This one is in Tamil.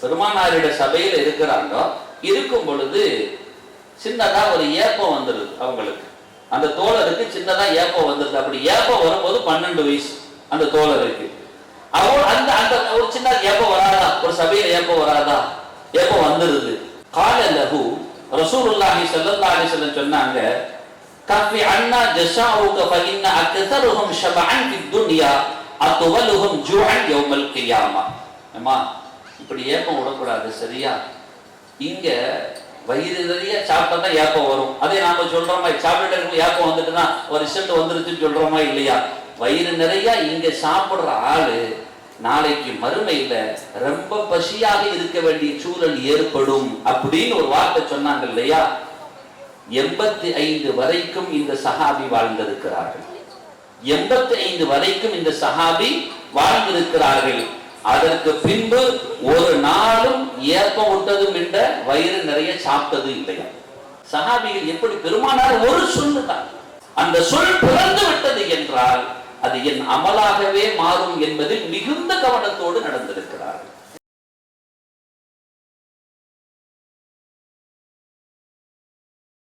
பெருமானாரிட இருக்கிறாங்க. இருக்கும் பொழுது சின்னதா ஒரு ஏப்பம் அவங்களுக்கு. அந்த தோழருக்கு சின்னதா ஏப்பம் வந்துருது. அப்படி ஏப்பம் வரும்போது பன்னெண்டு வயசு அந்த தோழருக்கு. அவள் அந்த அந்த ஒரு சின்ன ஏப்பம் வராதா? ஒரு சபையில ஏப்பம் வராதா? ஏப்பம் வந்துருது. கால லகு ரசூலுல்லாஹி ஸல்லல்லாஹு அலைஹி சொன்னாங்க கஃபி அன்னா ஜஸாவுக ஃபஇன்ன அக்ஸருஹும் ஷபஅன் ஃபித் துன்யா அத்வலுஹும் ஜூஅன் யௌமல் கியாமா அம்மா இப்படி ஏப்பம் விடக்கூடாது சரியா? இங்க வயிறு நிறைய சாப்பிட்டா தான் ஏப்பம் வரும். அதே நாம சொல்றோமா சாப்பிட்டு இருக்கும் ஏப்பம் வந்துட்டுனா ஒரு ரிசல்ட் வந்துருச்சுன்னு சொல்றோமா இல்லையா? வயிறு நிறைய இங்க சாப்பிடுற ஆளு நாளைக்கு மறுமையில ரொம்ப பசியாக இருக்க வேண்டிய சூழல் ஏற்படும் அப்படின்னு ஒரு வார்த்தை சொன்னாங்க இல்லையா? எண்பத்தி ஐந்து வரைக்கும் இந்த சஹாபி வாழ்ந்திருக்கிறார்கள். எண்பத்தி ஐந்து வரைக்கும் இந்த சஹாபி வாழ்ந்திருக்கிறார்கள். அதற்கு பின்பு ஒரு நாளும் ஏற்பம் விட்டதும் என்ற வயிறு நிறைய சாப்பிட்டது இல்லையா சஹாபிகள் எப்படி பெருமானார் ஒரு சொல்லு தான். அந்த சொல் பிறந்து விட்டது என்றால் அது என் அமலாகவே மாறும் என்பதில் மிகுந்த கவனத்தோடு நடந்திருக்கிறார்கள்.